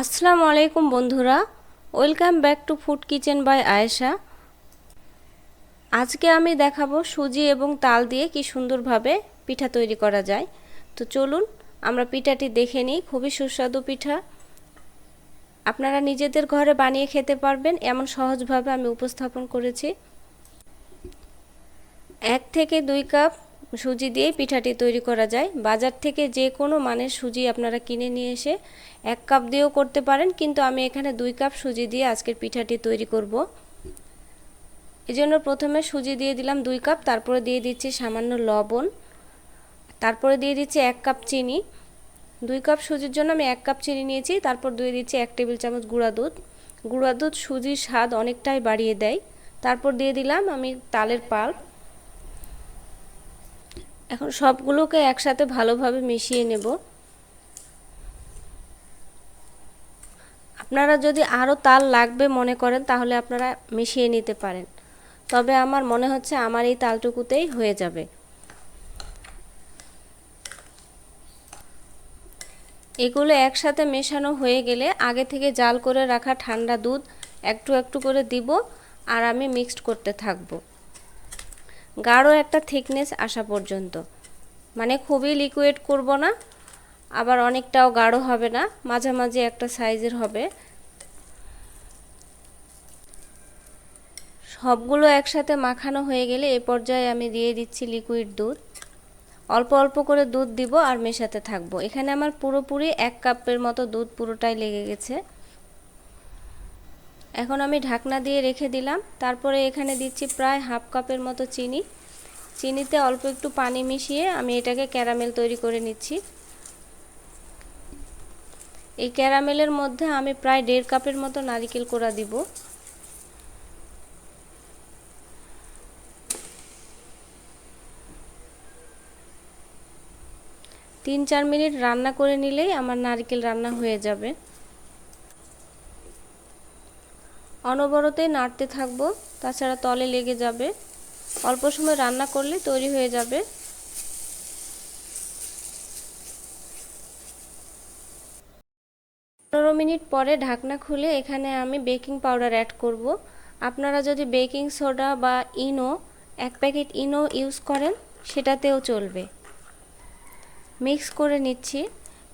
আসসালামু আলাইকুম বন্ধুরা। Welcome back to food kitchen by Ayesha আজকে আমি দেখাবো সুজি এবং তাল দিয়ে কি সুন্দরভাবে পিঠা তৈরি করা যায়। তো চলুন, আমরা পিঠাটি দেখে নিই। খুবই সুস্বাদু পিঠা। আপনারা নিজেদের ঘরে বানিয়ে খেতে পারবেন, এমন সহজভাবে আমি উপস্থাপন করেছি। এক থেকে দুই কাপ সুজি দিয়ে পিঠাটি তৈরি করা যায়। বাজার থেকে যে কোনো মানের সুজি আপনারা কিনে নিয়ে এসে এক কাপ দিয়েও করতে পারেন, কিন্তু আমি এখানে দুই কাপ সুজি দিয়ে আজকের পিঠাটি তৈরি করব। এই জন্য প্রথমে সুজি দিয়ে দিলাম দুই কাপ, তারপরে দিয়ে দিচ্ছি সামান্য লবণ, তারপরে দিয়ে দিচ্ছি এক কাপ চিনি। দুই কাপ সুজির জন্য আমি এক কাপ চিনি নিয়েছি, তারপর দিয়ে দিচ্ছি এক টেবিল চামচ গুঁড়া দুধ। গুঁড়া দুধ সুজির স্বাদ অনেকটাই বাড়িয়ে দেয়। তারপর দিয়ে দিলাম আমি তালের পাল্প। এখন সবগুলোকে একসাথে ভালোভাবে মিশিয়ে নেব। আপনারা যদি আরও তাল লাগবে মনে করেন, তাহলে আপনারা মিশিয়ে নিতে পারেন। তবে আমার মনে হচ্ছে আমার এই তালটুকুতেই হয়ে যাবে। এগুলো একসাথে মেশানো হয়ে গেলে আগে থেকে জাল করে রাখা ঠান্ডা দুধ একটু একটু করে দিব, আর আমি মিক্সড করতে থাকব। গাঢ় একটা থিকনেস আসা পর্যন্ত। মানে খুবই লিকুইড করব না, আবার অনেকটাও গাঢ় হবে না, মাঝামাঝি একটা সাইজের হবে। সবগুলো একসাথে মাখানো হয়ে গেলে এ পর্যায়ে আমি দিয়ে দিচ্ছি লিকুইড দুধ। অল্প অল্প করে দুধ দিব আর মেশাতে থাকব। এখানে আমার পুরোপুরি এক কাপের মতো দুধ পুরোটাই লেগে গেছে। এখন আমি ঢাকনা দিয়ে রেখে দিলাম। তারপরে এখানে দিচ্ছি প্রায় হাফ কাপের মতো চিনি। চিনিতে অল্প একটু পানি মিশিয়ে আমি এটাকে ক্যারামেল তৈরি করে নিচ্ছি। এই ক্যারামেলের মধ্যে আমি প্রায় দেড় কাপের মতো নারিকেল কোড়া দিব। তিন চার মিনিট রান্না করে নিলেই আমার নারকেল রান্না হয়ে যাবে। অনবরতেই নাড়তে থাকব, তাছাড়া তলে লেগে যাবে। অল্প সময় রান্না করলে তৈরি হয়ে যাবে। পনেরো মিনিট পরে ঢাকনা খুলে এখানে আমি বেকিং পাউডার অ্যাড করব। আপনারা যদি বেকিং সোডা বা ইনো, এক প্যাকেট ইনো ইউজ করেন, সেটাতেও চলবে। মিক্স করে নিচ্ছি।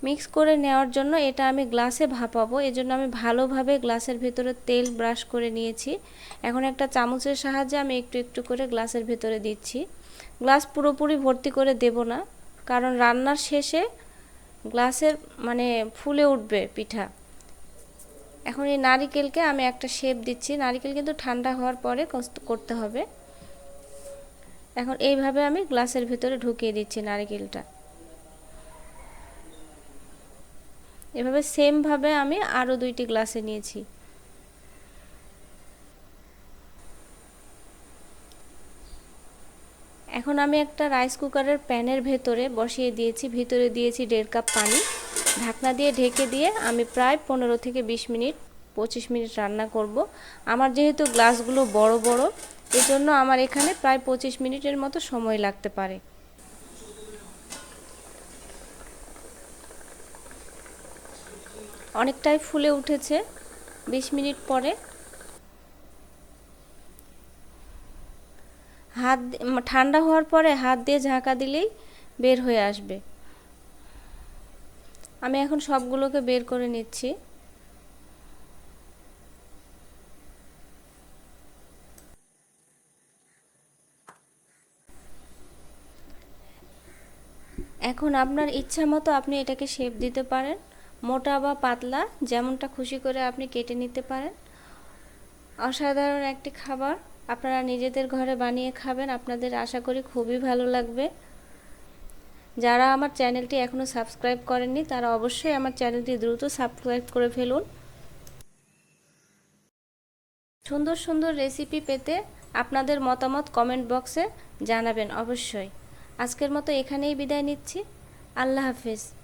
মিক্স করে নেওয়ার জন্য এটা আমি গ্লাসে ভাপাবো। এজন্য আমি ভালোভাবে গ্লাসের ভেতরে তেল ব্রাশ করে নিয়েছি। এখন একটা চামচের সাহায্যে আমি একটু একটু করে গ্লাসের ভেতরে দিচ্ছি। গ্লাস পুরোপুরি ভর্তি করে দেব না, কারণ রান্নার শেষে গ্লাসের মানে ফুলে উঠবে পিঠা। এখন এই নারিকেলকে আমি একটা শেপ দিচ্ছি। নারিকেল কিন্তু ঠান্ডা হওয়ার পরে করতে হবে। এখন এইভাবে আমি গ্লাসের ভেতরে ঢুকিয়ে দিচ্ছি নারিকেলটা। এভাবে সেমভাবে আমি আরও দুইটি গ্লাসে নিয়েছি। এখন আমি একটা রাইস কুকারের প্যানের ভেতরে বসিয়ে দিয়েছি, ভিতরে দিয়েছি দেড় কাপ পানি। ঢাকনা দিয়ে ঢেকে দিয়ে আমি প্রায় পনেরো থেকে বিশ মিনিট, পঁচিশ মিনিট রান্না করব। আমার যেহেতু গ্লাসগুলো বড় বড়, এজন্য আমার এখানে প্রায় পঁচিশ মিনিটের মতো সময় লাগতে পারে। অনেকটাই ফুলে উঠেছে বিশ মিনিট পরে। হাত ঠান্ডা হওয়ার পরে হাত দিয়ে ঝাঁকা দিলেই বের হয়ে আসবে। আমি এখন সবগুলোকে বের করে নিচ্ছি। এখন আপনার ইচ্ছা মতো আপনি এটাকে শেপ দিতে পারেন। মোটা বা পাতলা, যেমনটা খুশি করে আপনি কেটে নিতে পারেন। অসাধারণ একটি খাবার। আপনারা নিজেদের ঘরে বানিয়ে খাবেন। আপনাদের আশা করি খুবই ভালো লাগবে। যারা আমার চ্যানেলটি এখনও সাবস্ক্রাইব করেননি, তারা অবশ্যই আমার চ্যানেলটি দ্রুত সাবস্ক্রাইব করে ফেলুন। সুন্দর সুন্দর রেসিপি পেতে আপনাদের মতামত কমেন্ট বক্সে জানাবেন অবশ্যই। আজকের মতো এখানেই বিদায় নিচ্ছি। আল্লাহ হাফিজ।